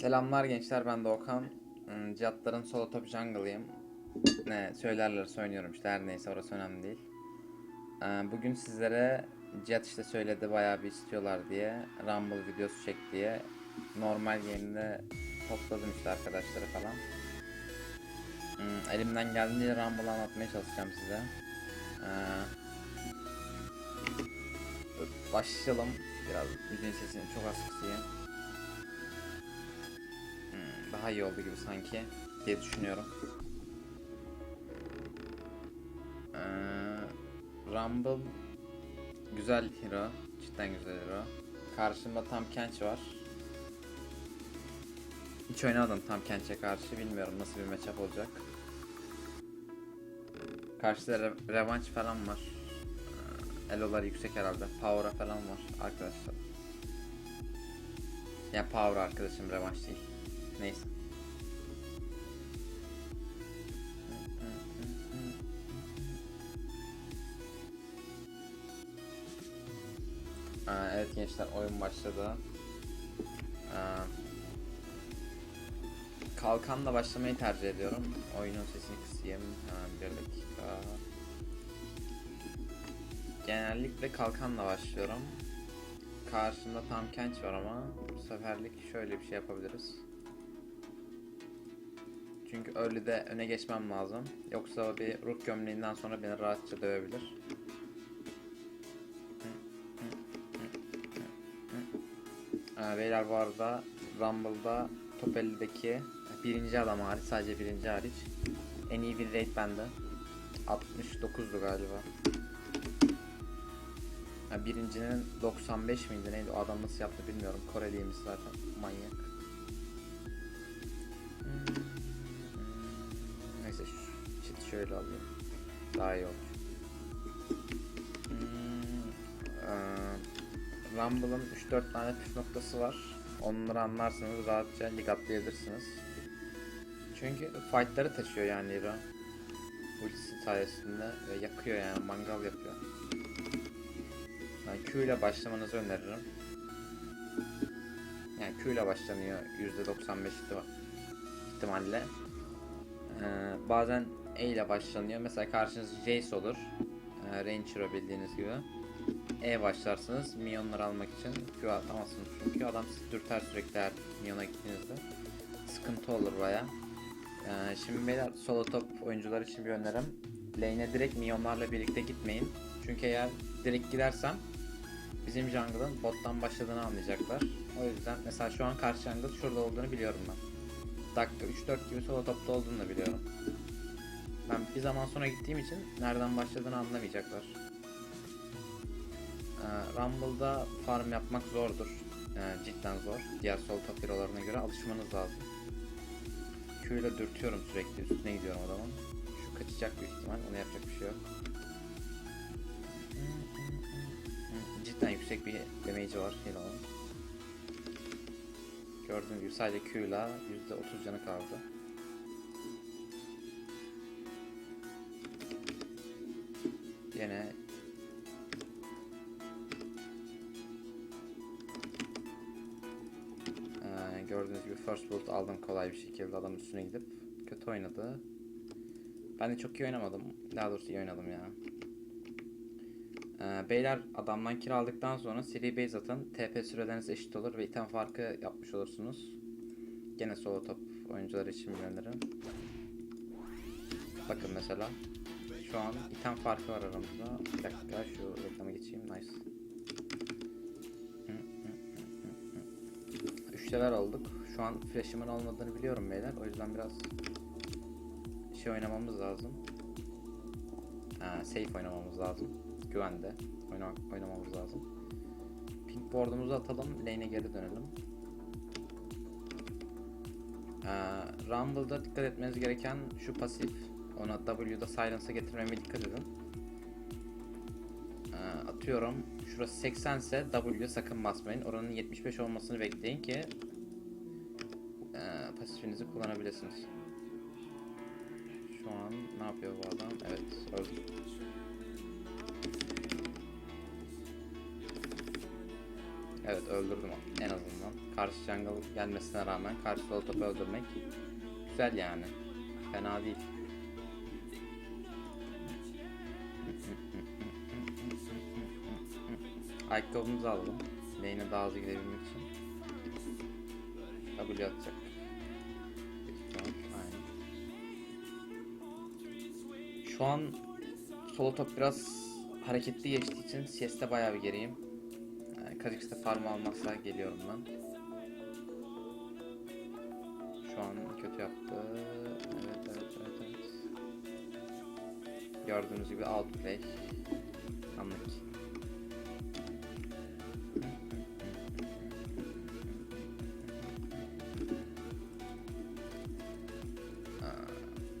Selamlar gençler ben Doğukan. Hmm, Cihatların solo top jungle'ıyım. Ne söylerlerse oynuyorum işte her neyse orası önemli değil. Ee, Bugün sizlere Cihat işte söyledi bayağı bir istiyorlar diye Rumble videosu çek diye normal game'de topladım işte arkadaşları falan. Hmm, Elimden geldiğince Rumble'ı anlatmaya çalışacağım size. Ee, Başlayalım. Biraz müziğin sesini çok az kısayım. Daha iyi oldu gibi sanki diye düşünüyorum. Ee, Rumble güzel hero. Cidden güzel hero. Karşımda Tam Kench var. Hiç oynamadım Tam Kench'e karşı. Bilmiyorum nasıl bir matchup olacak. Karşıda re- revanş falan var. Ee, Elo'lar yüksek herhalde. Power'a falan var arkadaşlar. Ya Power arkadaşım revanş değil. Neyse. Aa, evet gençler oyun başladı. Aa, kalkanla başlamayı tercih ediyorum. Oyunun sesini kısayım. Ha, bir dakika. Genellikle kalkanla başlıyorum. Karşımda tam kenç var ama bu seferlik şöyle bir şey yapabiliriz. Çünkü early'de öne geçmem lazım. Yoksa bir ruh gömleğinden sonra beni rahatça dövebilir. Ee, beyler bu arada Rumble'da top 50'deki birinci adam hariç sadece birinci hariç en iyi bir rate bende. 69'du galiba. Birincinin 95 miydi neydi o adam nasıl yaptı bilmiyorum. Koreliymiş zaten manyak. Şöyle alayım. Daha iyi olur. Hmm, eee, Rumble'ın 3-4 tane püf noktası var. Onları anlarsanız rahatça lig atlayabilirsiniz. Çünkü fightları taşıyor yani Hero. Ultisi sayesinde ve yakıyor yani mangal yapıyor. Ben Q ile başlamanızı öneririm. Yani Q ile başlanıyor %95 ihtima- ihtimalle. Ee, bazen E ile başlanıyor. Mesela karşınız Jace olur. Ee, Range Hero bildiğiniz gibi. E başlarsınız minyonları almak için Q atamazsınız çünkü adam sizi dürter sürekli her minyona gittiğinizde. Sıkıntı olur baya. Ee, şimdi beyler solo top oyuncular için bir önerim. Lane'e direkt minyonlarla birlikte gitmeyin. Çünkü eğer direkt gidersem bizim jungle'ın bottan başladığını anlayacaklar. O yüzden mesela şu an karşı jungle şurada olduğunu biliyorum ben. Dakika 3-4 gibi solo topta olduğunu da biliyorum. Ben bir zaman sonra gittiğim için nereden başladığını anlamayacaklar. Ee, Rumble'da farm yapmak zordur. Ee, cidden zor. Diğer sol top hero'larına göre alışmanız lazım. Q ile dürtüyorum sürekli üstüne gidiyorum adamın. Şu kaçacak büyük ihtimal ona yapacak bir şey yok. Cidden yüksek bir damage'i var hero'nun. Gördüğünüz gibi sadece Q ile %30 canı kaldı. Kolay bir şekilde adam üstüne gidip kötü oynadı. Ben de çok iyi oynamadım. Daha doğrusu iyi oynadım ya. Ee, beyler adamdan kiraladıktan sonra seri base atın. TP süreleriniz eşit olur ve item farkı yapmış olursunuz. Gene solo top oyuncuları için bir. Bakın mesela. Şu an item farkı var aramızda. Bir dakika şu reklamı geçeyim. Nice. 3 level olduk. Şu an flash'ımın olmadığını biliyorum beyler. O yüzden biraz şey oynamamız lazım. Ha, safe oynamamız lazım. Güvende oyna oynamamız lazım. Pink board'umuzu atalım. Lane'e geri dönelim. Rumble'da dikkat etmeniz gereken şu pasif. Ona W'da silence'a getirmeme dikkat edin. Atıyorum. Şurası 80 ise W'ye sakın basmayın. Oranın 75 olmasını bekleyin ki pasifinizi kullanabilirsiniz. Şu an ne yapıyor bu adam? Evet, öldü. Evet öldürdüm en azından. Karşı jungle gelmesine rağmen karşı solo topu öldürmek güzel yani. Fena değil. Ayakkabımızı alalım. Lane'e daha hızlı gidebilmek için. W atacak. Şu an solo top biraz hareketli geçtiği için CS'de bayağı bir geriyim. Yani Kha'Zix'te farm almazsa geliyorum ben. Şu an kötü yaptı. Evet evet evet evet. Gördüğünüz gibi outplay. Anlık.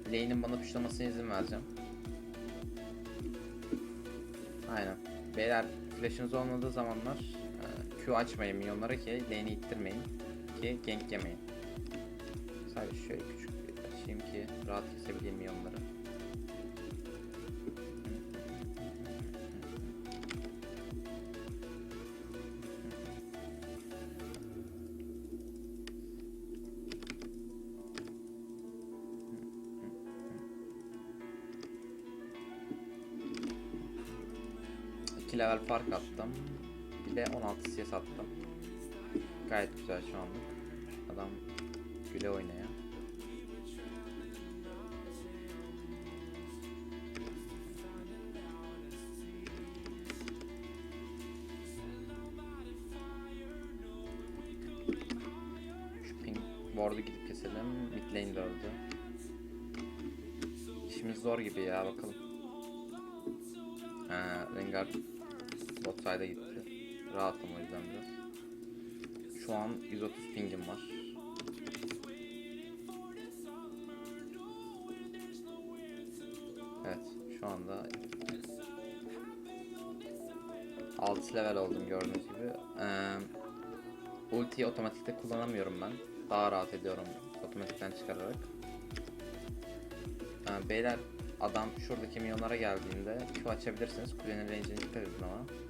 Lane'in bana puşlamasına izin vereceğim. Beyler flash'ınız olmadığı zamanlar e, Q açmayın milyonlara ki lane'i ittirmeyin ki gank yemeyin. level fark attım. Bir de 16 CS attım. Gayet güzel şu anlık. Adam güle oynaya. Şu ping board'u gidip keselim. Mid lane de öldü. İşimiz zor gibi ya bakalım. Ha, Rengar bot gitti. Rahatım o yüzden biraz. Şu an 130 pingim var. Evet, şu anda 6 level oldum gördüğünüz gibi. Ee, ultiyi otomatikte kullanamıyorum ben. Daha rahat ediyorum otomatikten çıkararak. Ee, beyler adam şuradaki milyonlara geldiğinde Q açabilirsiniz. Kulenin range'ine dikkat edin ama.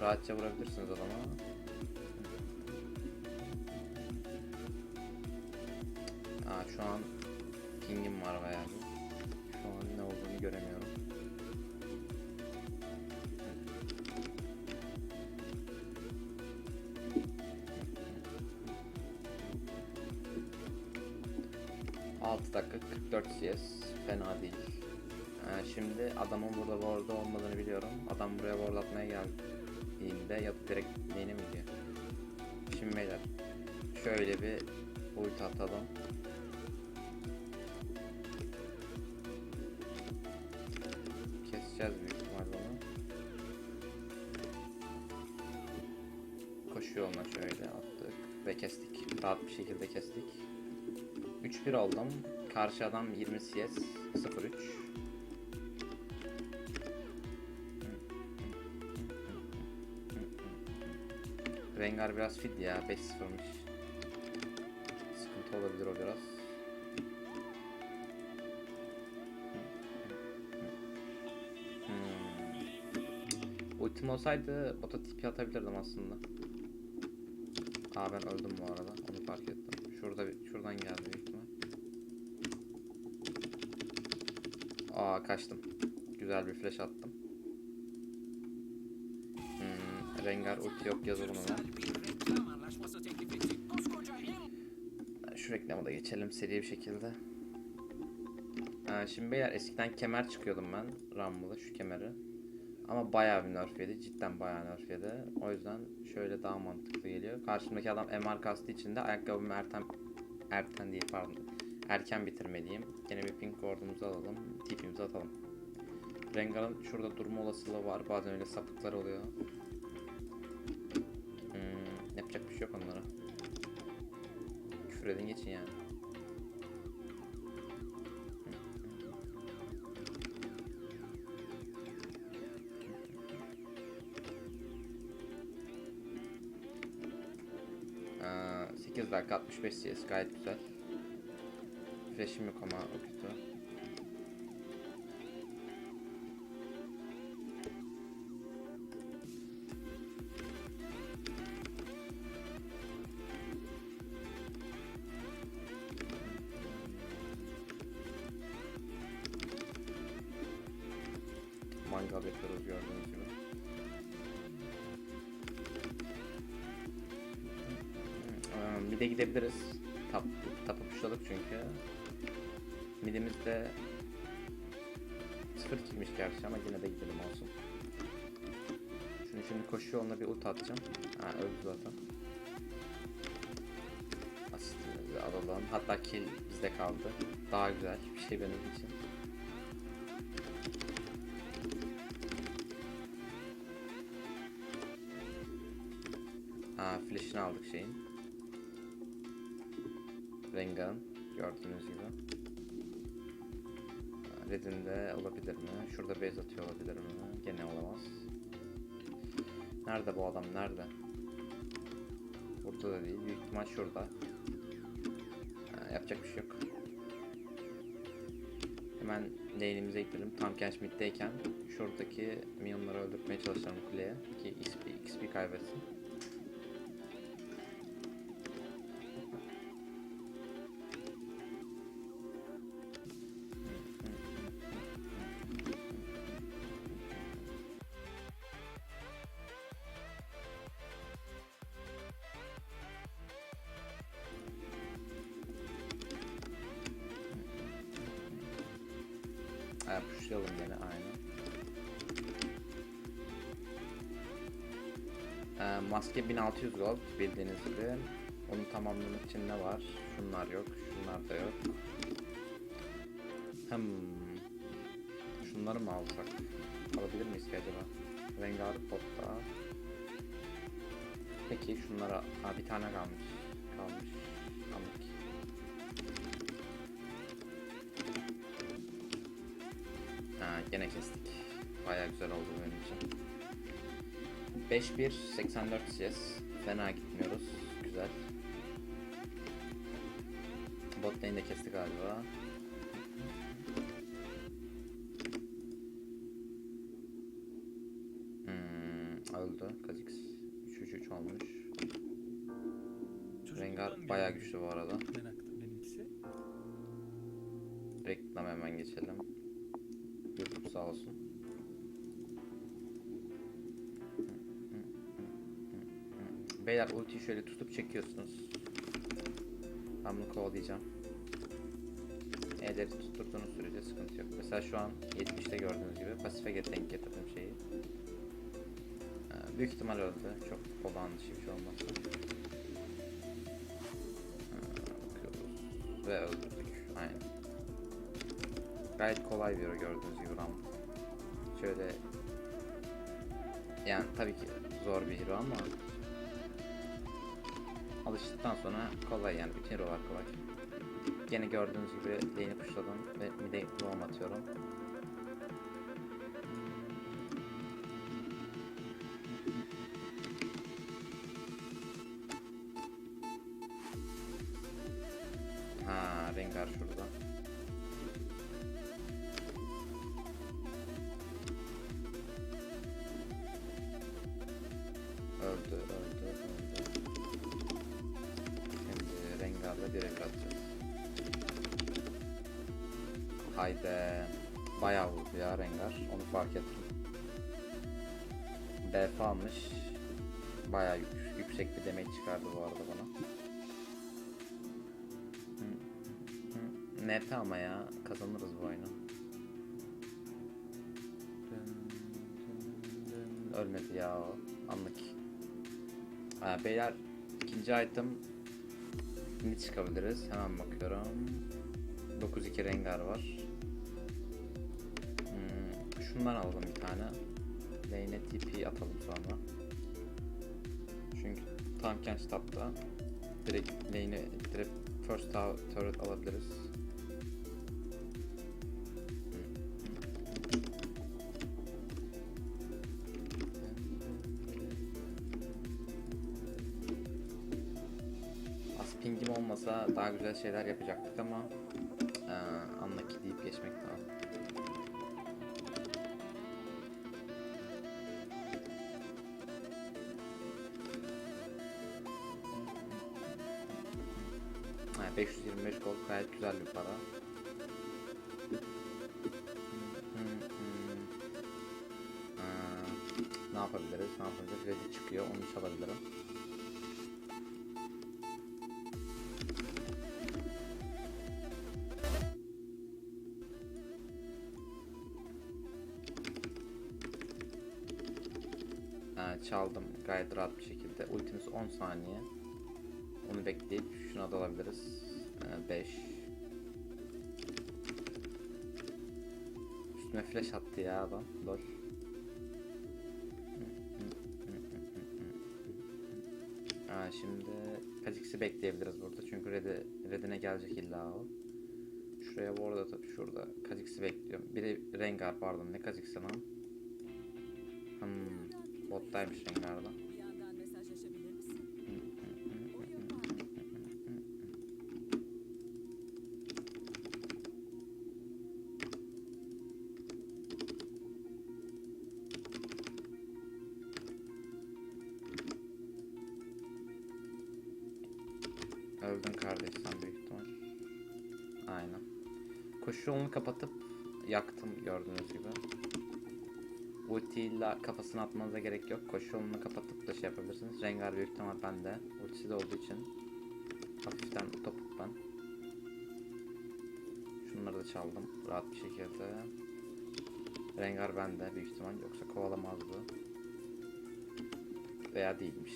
Rahatça vurabilirsiniz adama. Aa, şu an pingim var bayağı. Şu an ne olduğunu göremiyorum. Altı dakika 44 CS fena değil. Ee, şimdi adamın burada ward'da olmadığını biliyorum. Adam buraya ward atmaya geldiğinde ya da direkt lane'e mi gidiyor? Şimdi beyler şöyle bir ulti atalım. Keseceğiz büyük ihtimalle onu. Koşu yoluna şöyle attık ve kestik. Rahat bir şekilde kestik. 3-1 oldum. Karşı adam 20 CS 0-3. Rengar biraz fit ya 5-0'mış. Sıkıntı olabilir o biraz. Hmm. Ultim olsaydı bota tipi atabilirdim aslında. Aa ben öldüm bu arada. Onu fark ettim. Şurada şuradan geldi büyük ihtimal. Aa kaçtım. Güzel bir flash attım. Hmm, Rengar ulti yok yazalım hemen. Şu reklama da geçelim seri bir şekilde. Ha, şimdi beyler eskiden kemer çıkıyordum ben Rumble'da şu kemeri. Ama bayağı bir nerf. Cidden bayağı nerf. O yüzden şöyle daha mantıklı geliyor. Karşımdaki adam MR kastı için de ayakkabımı erten erten değil pardon. Erken bitirmeliyim. Yine bir pink ward'umuzu alalım. Tipimizi atalım. Rengar'ın şurada durma olasılığı var. Bazen öyle sapıklar oluyor. Yapacak bir şey yok onlara. Küfür edin geçin yani. Aa, 8 dakika 65 CS gayet güzel. Flash'im yok ama o kötü. Mid'e gidebiliriz. Tap, tapı puşladık çünkü. Mid'imizde 0 kilmiş gerçi ama yine de gidelim olsun. Şunu şimdi koşu yoluna bir ult atacağım. Ha öldü zaten. Asistimizi alalım. Hatta kill bizde kaldı. Daha güzel bir şey benim için. Ha, Red'in de olabilir mi? Şurada base atıyor olabilir mi? Gene olamaz. Nerede bu adam? Nerede? Burada da değil. Büyük ihtimal şurada. Ha, yapacak bir şey yok. Hemen lane'imize gidelim. Tam Kench mid'deyken şuradaki minyonları öldürtmeye çalışalım kuleye ki XP, XP kaybetsin. Ha, pushlayalım gene aynen. Ee, maske 1600 gold bildiğiniz gibi. Onu tamamlamak için ne var? Şunlar yok, şunlar da yok. Hmm. Şunları mı alsak? Alabilir miyiz ki acaba? Rengar potta. Peki şunlara ha, bir tane. Kalmış. Gene kestik. Baya güzel oldu benim için. 5-1 84 CS. Fena gitmiyoruz. Güzel. Bot lane'de kesti galiba. Hmm, öldü. Kha'Zix 3-3 olmuş. Rengar gelen güçlü bu arada. Benimkisi. Reklam hemen geçelim. Beyler ultiyi şöyle tutup çekiyorsunuz. Ben bunu kovalayacağım. E'leri tutturduğunuz sürece sıkıntı yok. Mesela şu an 70'te gördüğünüz gibi pasife denk getirdim şeyi. Ee, büyük ihtimal öldü. Çok olağan dışı bir şey olmazsa. Ee. Ve öldürdük. Aynen. Gayet kolay bir gördüğünüz gibi Ram. Şöyle yani tabii ki zor bir hero ama alıştıktan sonra kolay yani bütün hero'lar kolay. Yine gördüğünüz gibi lane'i pushladım ve mid'e roam atıyorum. Haydi. Bayağı vurdu ya Rengar. Onu fark ettim. BF almış. Bayağı yük- yüksek bir demek çıkardı bu arada bana. NP ama ya. Kazanırız bu oyunu. Ölmedi ya o. Anlık. Ha, beyler ikinci item ne çıkabiliriz? Hemen bakıyorum. 9-2 Rengar var. Şundan alalım bir tane. Lane'e TP atalım sonra. Çünkü tam Kench tapta. Direkt lane'e direkt first turret alabiliriz. Az pingim olmasa daha güzel şeyler yapacaktık ama Ha, 525 gol gayet güzel bir para. Hmm, hmm. yapabiliriz? Ne yapabiliriz? Red'i çıkıyor. Onu çalabilirim. Ha, çaldım gayet rahat bir şekilde. Ultimiz 10 saniye. Onu bekleyip şuna da alabiliriz. 5. Üstüme flash attı ya adam. Lol. Ha, şimdi Kha'Zix'i bekleyebiliriz burada çünkü Red'e, Red'ine gelecek illa o. Şuraya bu arada tabii şurada Kha'Zix'i bekliyorum. Biri Rengar pardon ne Kha'Zix'i lan? Hmm, bottaymış Rengar'da. Koşu yolunu kapatıp yaktım gördüğünüz gibi. Ultiyle kafasına atmanıza gerek yok. Koşu yolunu kapatıp da şey yapabilirsiniz. Rengar büyük ihtimal bende. Ultisi de olduğu için hafiften topuk ben. Şunları da çaldım rahat bir şekilde. Rengar bende büyük ihtimal yoksa kovalamazdı. Veya değilmiş.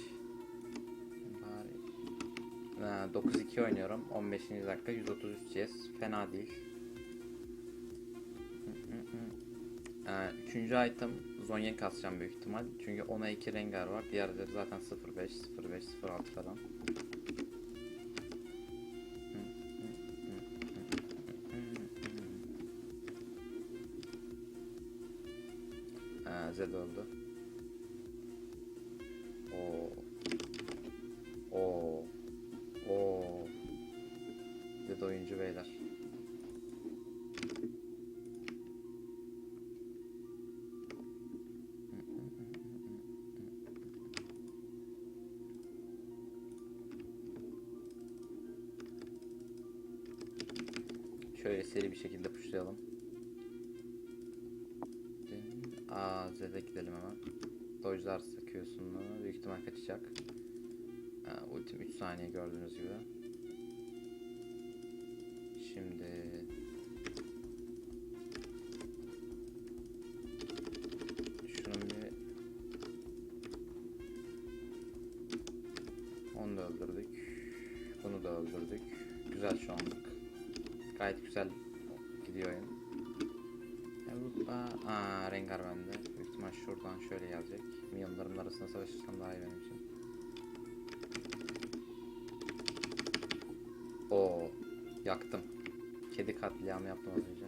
Bari ee, 9-2 oynuyorum. 15. dakika 133 CS. Fena değil. Ee, üçüncü item Zonyen kasacağım büyük ihtimal. Çünkü 10'a 2 Rengar var. Diğerleri zaten 05, 05, 06 falan. Ee, Zed öldü. Seri bir şekilde pushlayalım. Aa Zed'e gidelim hemen. Dodge'larsa Q'sunu büyük ihtimal kaçacak. Aa, ultim 3 saniye gördüğünüz gibi. Şimdi şunun bir onu da öldürdük. Bunu da öldürdük. Güzel şu anlık. Gayet güzel Rengar bende. Büyük ihtimal şuradan şöyle gelecek. Milyonların arasında savaşırsam daha iyi benim için. Oo, yaktım. Kedi katliamı yaptım az önce.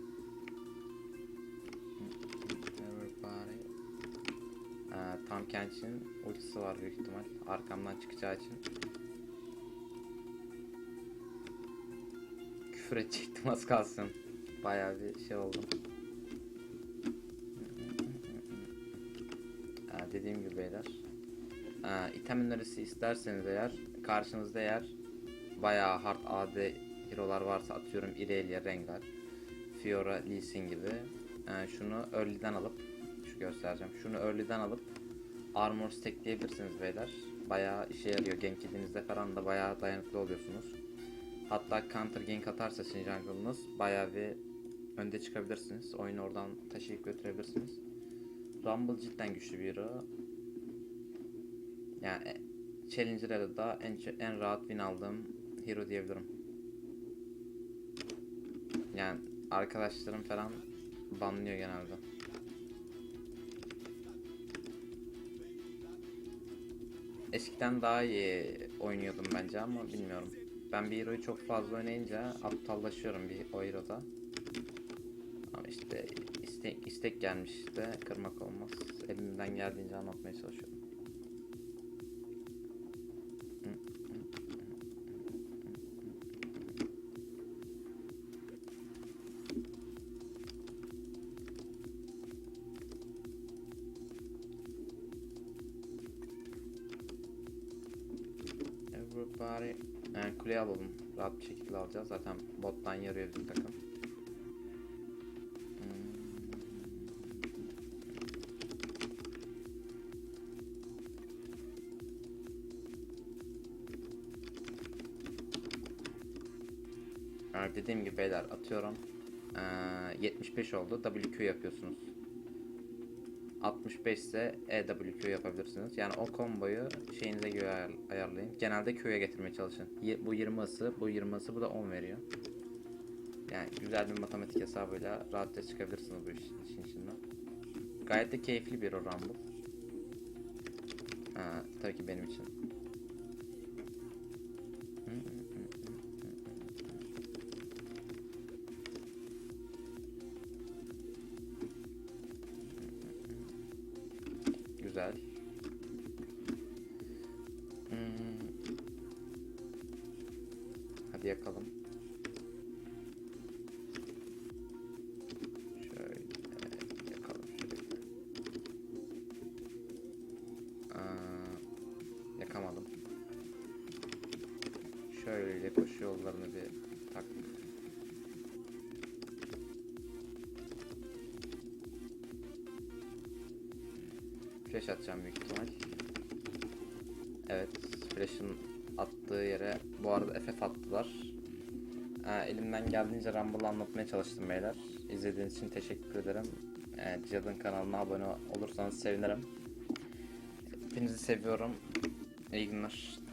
Everybody. Ee, tam Kench'in ultisi var büyük ihtimal. Arkamdan çıkacağı için. Küfür edecektim az kalsın. Bayağı bir şey oldum. Gibi beyler. Ee, item önerisi isterseniz eğer karşınızda eğer bayağı hard AD hero'lar varsa atıyorum Irelia, Rengar, Fiora, Lee Sin gibi ee, şunu early'den alıp şu göstereceğim. Şunu early'den alıp armor stackleyebilirsiniz beyler. Bayağı işe yarıyor. Gank yediğinizde falan da bayağı dayanıklı oluyorsunuz. Hatta counter gank atarsa sizin jungle'ınız bayağı bir önde çıkabilirsiniz. Oyunu oradan taşıyıp götürebilirsiniz. Rumble cidden güçlü bir hero. Yani e, Challenger'da da en, en rahat win aldığım hero diyebilirim. Yani arkadaşlarım falan banlıyor genelde. Eskiden daha iyi oynuyordum bence ama bilmiyorum. Ben bir hero'yu çok fazla oynayınca aptallaşıyorum bir o hero'da. Ama işte istek, istek gelmiş işte kırmak olmaz. Elimden geldiğince anlatmaya çalışıyorum. bari yani kuleye alalım. Rahat bir şekilde alacağız. Zaten bottan yarıyor bizim takım. Yani dediğim gibi beyler atıyorum. Ee, 75 oldu. WQ yapıyorsunuz. 65 ise EWQ yapabilirsiniz. Yani o komboyu şeyinize göre ayar- ayarlayın. Genelde Q'ya getirmeye çalışın. Bu 20 ısı, bu 20 ısı, bu da 10 veriyor. Yani güzel bir matematik hesabıyla rahatça çıkabilirsiniz bu işin, işin içinden. Gayet de keyifli bir oran bu. Ha, tabii ki benim için. Yollarını bir tak. Flash atacağım büyük ihtimal. Evet, flash'ın attığı yere bu arada FF attılar. Ee, elimden geldiğince Rumble'ı anlatmaya çalıştım beyler. İzlediğiniz için teşekkür ederim. Ee, Cihad'ın kanalına abone olursanız sevinirim. Hepinizi seviyorum. İyi günler.